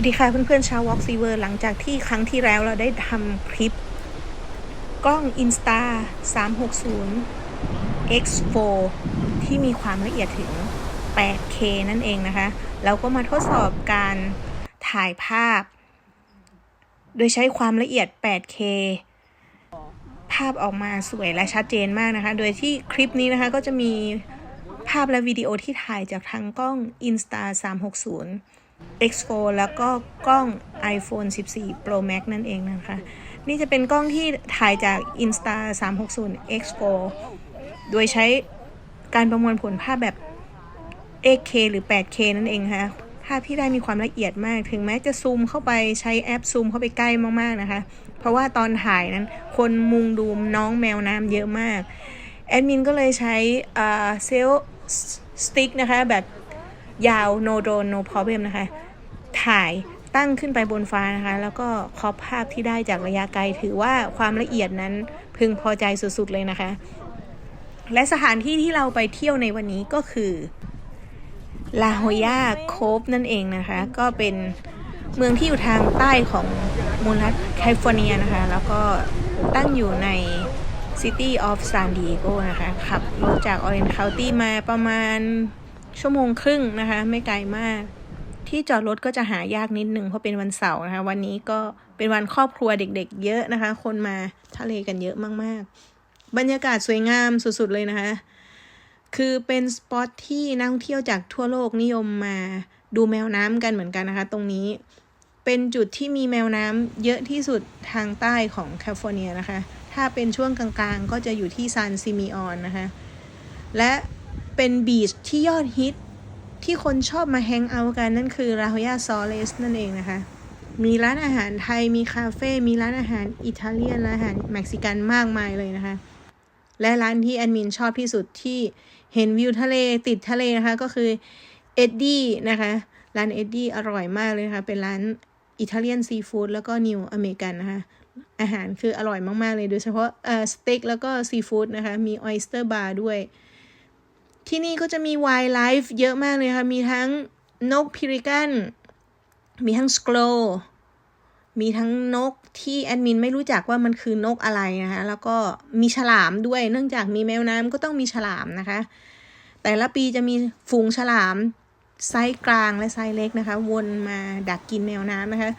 วัสดีค่ะเพื่อนๆชาว Walk s e v e r หลังจากที่ครั้งที่แล้วเราได้ทำคลิป กล้อง Insta 360 X4 ที่มีความละเอียดถึง 8K นั่นเองนะคะ เราก็มาทดสอบการถ่ายภาพ โดยใช้ความละเอียด 8K ภาพออกมาสวยและชัดเจนมากนะคะ โดยที่คลิปนี้นะคะก็จะมีภาพและวิดีโอที่ถ่ายจากทางกล้อง Insta 360 X4 แล้วก็กล้อง iPhone 14 Pro Max นั่นเองนะคะ นี่จะเป็นกล้องที่ถ่ายจาก Insta 360 X4 โดยใช้การประมวลผลภาพแบบ 8K หรือ 8K นั่นเองค่ะภาพที่ได้มีความละเอียดมาก ถึงแม้จะซูมเข้าไปใช้แอปซูมเข้าไปใกล้มากๆนะคะ เพราะว่าตอนถ่ายนั้น คนมุงดูน้องแมวน้ำเยอะมาก แอดมินก็เลยใช้เซลสติ๊กนะคะแบบ ยาว no drone no problem นะคะ ถ่ายตั้งขึ้นไปบนฟ้านะคะ แล้วก็ครอปภาพที่ได้จากระยะไกล ถือว่าความละเอียดนั้นพึงพอใจสุดๆเลยนะคะ และสถานที่ที่เราไปเที่ยวในวันนี้ก็คือลาโฮยาโคฟนั่นเองนะคะ ก็เป็นเมืองที่อยู่ทางใต้ของมูลรัฐแคลิฟอร์เนียนะคะ แล้วก็ตั้งอยู่ใน City of San Diego นะคะ ขับรถจาก Orange County มาประมาณ ชั่วโมงครึ่งนะคะ ไม่ไกลมาก ที่จอดรถก็จะหายากนิดนึงเพราะเป็นวันเสาร์นะคะ วันนี้ก็เป็นวันครอบครัวเด็กๆ เยอะนะคะ คนมาทะเลกันเยอะมากๆ บรรยากาศสวยงามสุดๆเลยนะคะ คือเป็นสปอตที่นักท่องเที่ยวจากทั่วโลกนิยมมาดูแมวน้ำกันเหมือนกันนะคะ ตรงนี้เป็นจุดที่มีแมวน้ำเยอะที่สุดทางใต้ของแคลิฟอร์เนียนะคะ ถ้าเป็นช่วงกลางๆ ก็จะอยู่ที่ซานซิมิออนนะคะ และ เป็นบีชที่ยอดฮิต ที่คนชอบมาแฮงเอาท์กันนั่นคือราฮยาซอเลสนั่นเองนะคะ มีร้านอาหารไทยมีคาเฟ่มีร้านอาหารอิตาเลียนร้านอาหารเม็กซิกันมากมายเลยนะคะ และร้านที่แอดมินชอบที่สุดที่เห็นวิวทะเลติดทะเลนะคะก็คือเอ็ดดี้นะคะร้านเอ็ดดี้อร่อยมากเลยนะคะเป็นร้านอิตาเลียนซีฟู้ดแล้วก็นิวอเมริกันนะคะอาหารคืออร่อยมาก ๆ เลย โดยเฉพาะเอ่อสเต็กแล้วก็ซีฟู้ดนะคะ มีออยสเตอร์บาร์ด้วย ที่นี่ก็จะมีไวล์ไลฟ์เยอะมากเลยค่ะ มีทั้งนกพิริกัน มีทั้งสโครมีทั้งนกที่แอดมินไม่รู้จักว่ามันคือนกอะไรนะคะแล้วก็มีฉลามด้วย เนื่องจากมีแมวน้ำก็ต้องมีฉลามนะคะ แต่ละปีจะมีฝูงฉลามไซส์กลางและไซส์เล็กนะคะ วนมาดักกินแมวน้ำนะคะ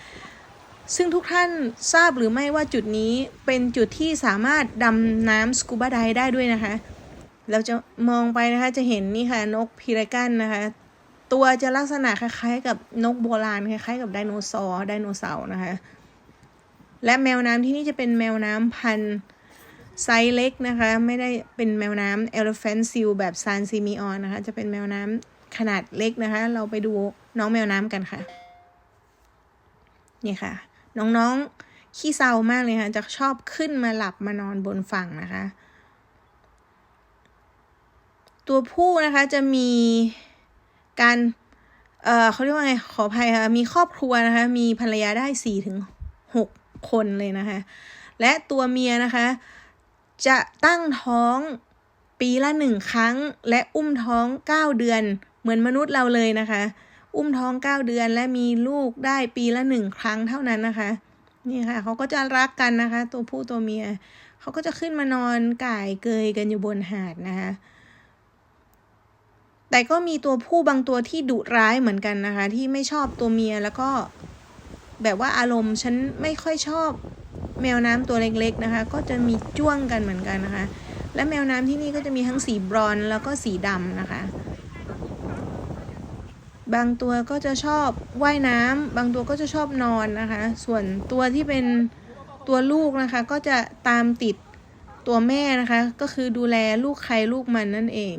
ซึ่งทุกท่านทราบหรือไม่ว่าจุดนี้เป็นจุดที่สามารถดำน้ำสกูบาไดได้ด้วยนะคะ เราจะมองไปนะคะจะเห็นนี่ค่ะนกพิรากันนะคะ ตัวจะลักษณะคล้ายๆ กับนกโบราณคล้ายๆ กับไดโนเสาร์ไดโนเสาร์นะคะ และแมวน้ำที่นี่จะเป็นแมวน้ำพันธุ์ไซส์เล็กนะคะ ไม่ได้เป็นแมวน้ำ elephant seal แบบซานซิมิออนนะคะ จะเป็นแมวน้ำขนาดเล็กนะคะ เราไปดูน้องแมวน้ำกันค่ะ นี่ค่ะ น้องๆขี้เศร้ามากเลยค่ะ จะชอบขึ้นมาหลับมานอนบนฝั่งนะคะ ตัวผู้นะคะจะมีการ เอ่อเขาเรียกว่าไง ขออภัยค่ะ มีครอบครัวนะคะ มีภรรยาได้สี่ถึงหกคนเลยนะคะ และตัวเมียนะคะ จะตั้งท้องปีละหนึ่งครั้ง และอุ้มท้องเก้าเดือน เหมือนมนุษย์เราเลยนะคะ อุ้มท้องเก้าเดือนและมีลูกได้ปีละหนึ่งครั้งเท่านั้นนะคะ นี่ค่ะเขาก็จะรักกันนะคะ ตัวผู้ตัวเมีย เขาก็จะขึ้นมานอนก่ายเกยกันอยู่บนหาดนะคะ แต่ก็มีตัวผู้บางตัวที่ดุร้ายเหมือนกันนะคะ ที่ไม่ชอบตัวเมียแล้วก็แบบว่าอารมณ์ฉันไม่ค่อยชอบแมวน้ำตัวเล็กๆนะคะ ก็จะมีจ้วงกันเหมือนกันนะคะ และแมวน้ำที่นี่ก็จะมีทั้งสีบรอนแล้วก็สีดำนะคะ บางตัวก็จะชอบว่ายน้ำบางตัวก็จะชอบนอนนะคะ ส่วนตัวที่เป็นตัวลูกนะคะ ก็จะตามติดตัวแม่นะคะ ก็คือดูแลลูกใครลูกมันนั่นเอง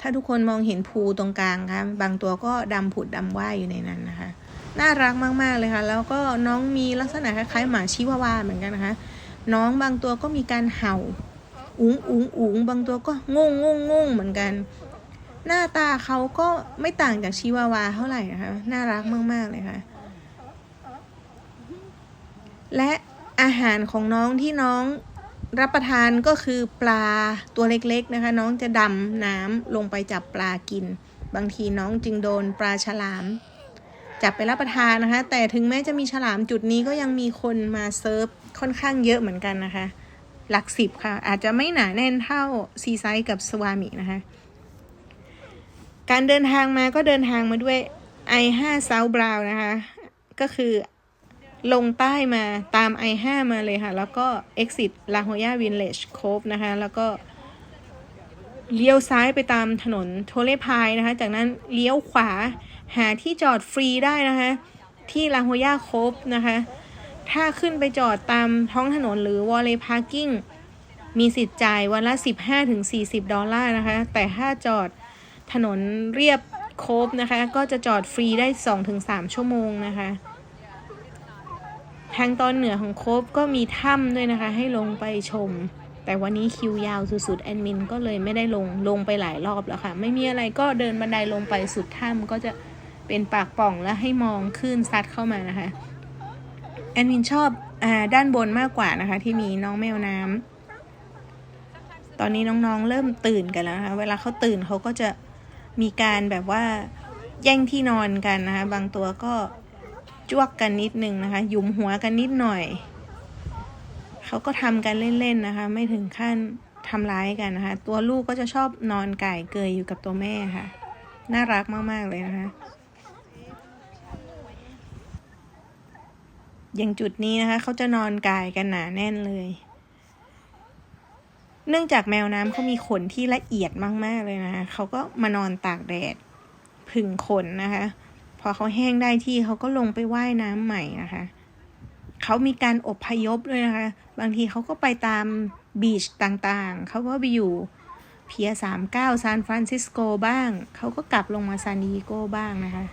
ถ้าทุกคนมองเห็นภูตรงกลางค่ะบางตัวก็ดำผุดดำว่ายอยู่ในนั้นนะคะ น่ารักมากๆเลยค่ะ แล้วก็น้องมีลักษณะคล้ายๆหมาชิวาวาเหมือนกันนะคะ น้องบางตัวก็มีการเห่าอุ๋งอุ๋งอุ๋งบางตัวก็งงงงงงเหมือนกัน หน้าตาเขาก็ไม่ต่างจากชิวาวาเท่าไหร่นะคะ น่ารักมากๆเลยค่ะ และอาหารของน้องที่น้อง รับประทานก็คือปลาตัวเล็กๆนะคะ น้องจะดำน้ำลงไปจับปลากิน บางทีน้องจึงโดนปลาฉลาม จับไปรับประทานนะคะ แต่ถึงแม้จะมีฉลามจุดนี้ก็ยังมีคนมาเซิร์ฟค่อนข้างเยอะเหมือนกันนะคะ หลักสิบค่ะ อาจจะไม่หนาแน่นเท่าซีไซด์กับสวามินะคะการเดินทางมาก็เดินทางมาด้วย i5 South Brown นะคะ ก็คือ ลงใต้มาตาม i5 มาเลยค่ะ แล้วก็ exit La Jolla Village Cove นะคะ แล้วก็เลี้ยวซ้ายไปตามถนนโทเลพายนะคะ จากนั้นเลี้ยวขวาหาที่จอดฟรีได้นะคะ ที่ลาโฮย่าโคบนะคะ ถ้าขึ้นไปจอดตามท้องถนนหรือวอลเลย์พาร์กิ้งมีสิทธิ์จ่ายวันละ 15-40 ดอลลาร์นะคะ แต่ถ้าจอดถนนเรียบโคบนะคะ ก็จะจอดฟรีได้ 2-3 ชั่วโมงนะคะ ทางตอนเหนือของโคบก็มีถ้ำด้วยนะคะ ให้ลงไปชม แต่วันนี้คิวยาวสุดๆแอดมินก็เลยไม่ได้ลงลงไปหลายรอบแล้วค่ะ ไม่มีอะไรก็เดินบันไดลงไปสุดถ้ำก็จะเป็นปากป่องแล้วให้มองคลื่นซัดเข้ามานะคะแอดมินชอบอ่าด้านบนมากกว่านะคะ ที่มีน้องแมวน้ำตอนนี้น้องๆเริ่มตื่นกันแล้วนะคะ เวลาเขาตื่นเขาก็จะมีการแบบว่าแย่งที่นอนกันนะคะ บางตัวก็ จวกกันนิดนึงนะคะ ยุมหัวกันนิดหน่อย เขาก็ทำกันเล่นๆนะคะ ไม่ถึงขั้นทำร้ายกันนะคะ ตัวลูกก็จะชอบนอนก่ายเกยอยู่กับตัวแม่ค่ะ น่ารักมากๆเลยนะคะ อย่างจุดนี้นะคะ เขาจะนอนกายกันหนาแน่นเลย เนื่องจากแมวน้ำเขามีขนที่ละเอียดมากๆเลยนะคะ เขาก็มานอนตากแดดผึ่งขนนะคะ พอเขาแห้งได้ที่เขาก็ลงไปไว่ายน้ำใหม่นะคะเขามีการอบพยพด้วยนะคะ บางทีเขาก็ไปตามบีชต่างๆ เขาก็ไปอยู่เพียสามเก้าซานฟรานซิสโกบ้าง เขาก็กลับลงมาซานดิเอโกบ้างนะคะ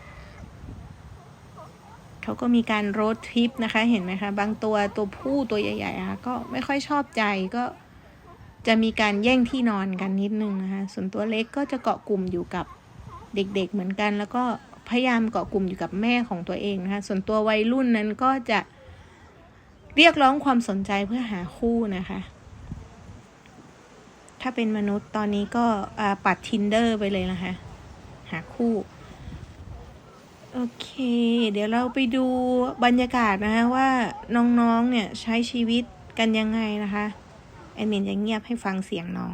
เขาก็มีการโรดทริปนะคะ เห็นไหมคะ บางตัวตัวผู้ตัวใหญ่ๆอะก็ไม่ค่อยชอบใจก็จะมีการแย่งที่นอนกันนิดนึงนะคะ ส่วนตัวเล็กก็จะเกาะกลุ่มอยู่กับเด็กๆเหมือนกัน แล้วก็ พยายามเกาะกลุ่มอยู่กับแม่ของตัวเองนะคะ ส่วนตัววัยรุ่นนั้นก็จะเรียกร้องความสนใจเพื่อหาคู่นะคะ ถ้าเป็นมนุษย์ตอนนี้ก็ปัด tinder ไปเลยนะคะ หาคู่ โอเค เดี๋ยวเราไปดูบรรยากาศนะคะว่าน้องๆเนี่ยใช้ชีวิตกันยังไงนะคะ แอดมินจะเงียบให้ฟังเสียงน้อง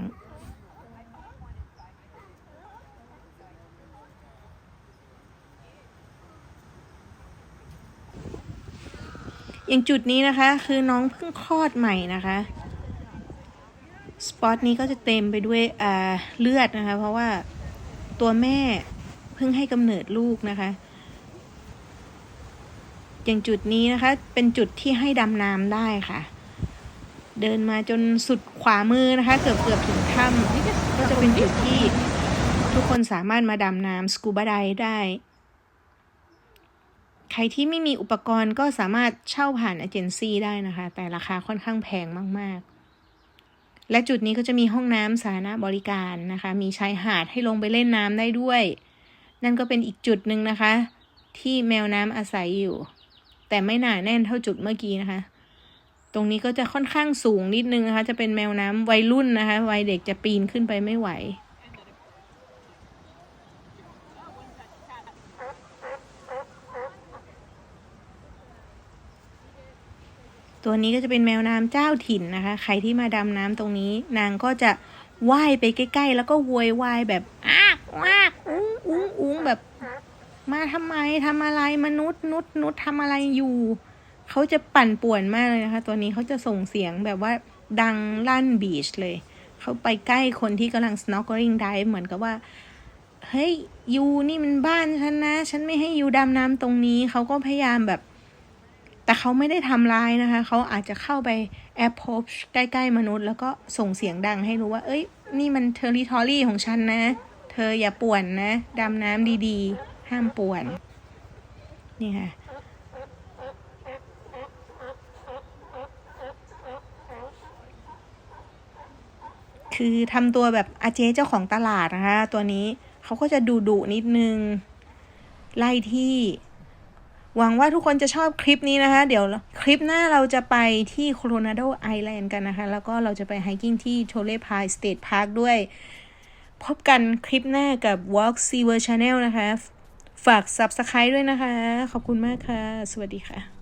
อย่างจุดนี้นะคะ คือน้องเพิ่งคลอดใหม่นะคะสปอตนี้ก็จะเต็มไปด้วยเลือดนะคะ เพราะว่าตัวแม่เพิ่งให้กำเนิดลูกนะคะ อย่างจุดนี้นะคะ เป็นจุดที่ให้ดำน้ำได้ค่ะ เดินมาจนสุดขวามือนะคะ เกือบเกือบถึงถ้ำก็จะเป็นจุดที่ทุกคนสามารถมาดำน้ำสกูบาไดได้ ใครที่ไม่มีอุปกรณ์ก็สามารถเช่าผ่านเอเจนซี่ได้นะคะ แต่ราคาค่อนข้างแพงมาก ๆ และจุดนี้ก็จะมีห้องน้ำสาธารณบริการนะคะ มีชายหาดให้ลงไปเล่นน้ำได้ด้วย นั่นก็เป็นอีกจุดหนึ่งนะคะ ที่แมวน้ำอาศัยอยู่ แต่ไม่หนาแน่นเท่าจุดเมื่อกี้นะคะ ตรงนี้ก็จะค่อนข้างสูงนิดนึงนะคะ จะเป็นแมวน้ำวัยรุ่นนะคะ วัยเด็กจะปีนขึ้นไปไม่ไหว ตัวนี้ก็จะเป็นแมวน้ำเจ้าถิ่นนะคะ ใครที่มาดำน้ำตรงนี้ นางก็จะว่ายไปใกล้ ๆ แล้วก็โวยวายแบบอ้ากอ้ากอุ้งอุ้งอุ้งแบบ มาทำไมทำอะไรมนุษย์นุษย์นุษย์ทำอะไรอยู่ เขาจะปั่นป่วนมากเลยนะคะ ตัวนี้เขาจะส่งเสียงแบบว่าดังลั่นบีชเลย เขาไปใกล้คนที่กำลัง snorkeling dive เหมือนกับว่าเฮ้ยยูนี่มันบ้านฉันนะ ฉันไม่ให้ยูดำน้ำตรงนี้ เขาก็พยายามแบบ แต่เขาไม่ได้ทำร้ายนะคะ เขาอาจจะเข้าไปแอปพบใกล้ ๆ มนุษย์ แล้วก็ส่งเสียงดังให้รู้ว่า เอ้ย นี่มันเทอริทอรี่ของฉันนะ เธออย่าป่วนนะ ดำน้ำดีๆ ห้ามป่วน นี่ค่ะคือทำตัวแบบอาเจ๊เจ้าของตลาดนะคะ ตัวนี้เขาก็จะดุดุนิดนึง ไล่ที่ หวังว่าทุกคนจะชอบคลิปนี้นะคะ เดี๋ยวคลิปหน้าเราจะไปที่โคโรนาโดไอแลนด์กันนะคะ แล้วก็เราจะไปไฮกิ้งที่โทเลพายสเตทพาร์คด้วย พบกันคลิปหน้ากับ Walk Seaver Channel นะคะ ฝาก Subscribe ด้วยนะคะ ขอบคุณมากค่ะ สวัสดีค่ะ